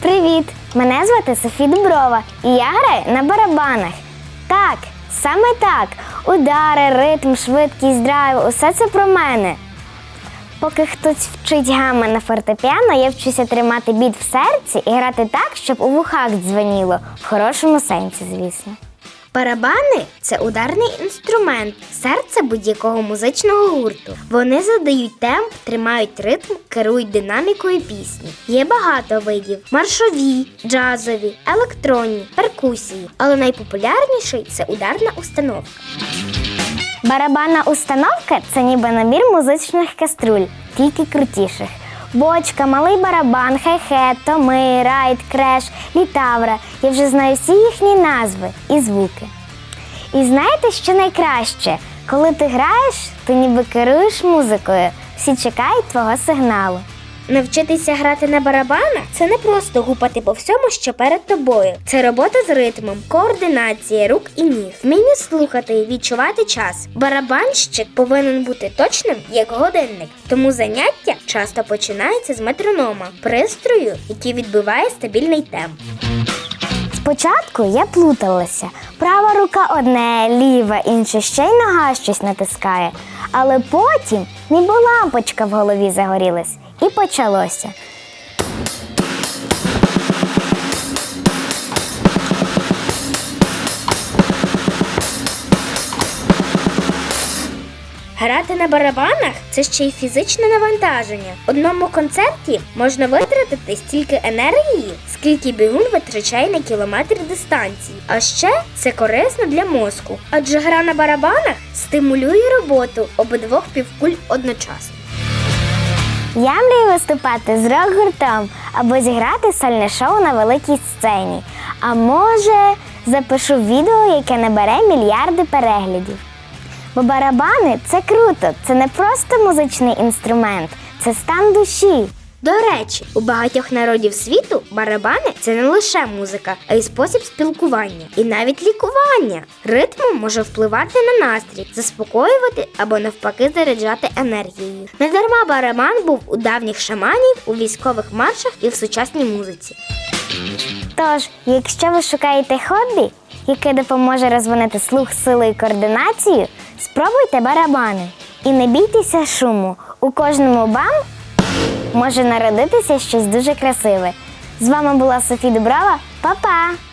Привіт! Мене звати Софі Дуброва, і я граю на барабанах. Так, саме так. Удари, ритм, швидкість, драйв усе це про мене. Поки хтось вчить гами на фортепіано, я вчуся тримати біт в серці і грати так, щоб у вухах дзвоніло. в хорошому сенсі, звісно. Барабани це ударний інструмент, серце будь-якого музичного гурту. Вони задають темп, тримають ритм, керують динамікою пісні. Є багато видів: маршові, джазові, електронні, перкусії. Але найпопулярніший це ударна установка. Барабанна установка це ніби набір музичних каструль, тільки крутіших. Бочка, малий барабан, хай-хет, томи, райд, креш, літавра. Я вже знаю всі їхні назви і звуки. І знаєте, що найкраще? Коли ти граєш, ти ніби керуєш музикою. Всі чекають твого сигналу. Навчитися грати на барабанах це не просто гупати по всьому, що перед тобою. Це робота з ритмом, координація рук і ніг, вміння слухати і відчувати час. Барабанщик повинен бути точним, як годинник. Тому заняття часто починається з метронома, пристрою, який відбиває стабільний темп. Спочатку я плуталася. Права рука одне, ліва, інша ще й нога щось натискає. Але потім ніби лампочка в голові загорілась. І почалося. Грати на барабанах це ще й фізичне навантаження. В одному концерті можна витратити стільки енергії, скільки бігун витрачає на кілометр дистанції. А ще це корисно для мозку, адже гра на барабанах стимулює роботу обидвох півкуль одночасно. Я мрію виступати з рок-гуртом або зіграти сольне шоу на великій сцені. А може, запишу відео, яке набере мільярди переглядів. Бо барабани це круто, це не просто музичний інструмент, це стан душі. До речі, у багатьох народів світу барабани це не лише музика, а й спосіб спілкування, і навіть лікування. Ритмом може впливати на настрій, заспокоювати або навпаки заряджати енергією. Недарма барабан був у давніх шаманів, у військових маршах і в сучасній музиці. Тож, якщо ви шукаєте хобі, яке допоможе розвинути слух, силу і координацію, спробуйте барабани. І не бійтеся шуму. У кожному бам може народитися щось дуже красиве. З вами була Софі Дуброва. Па-па!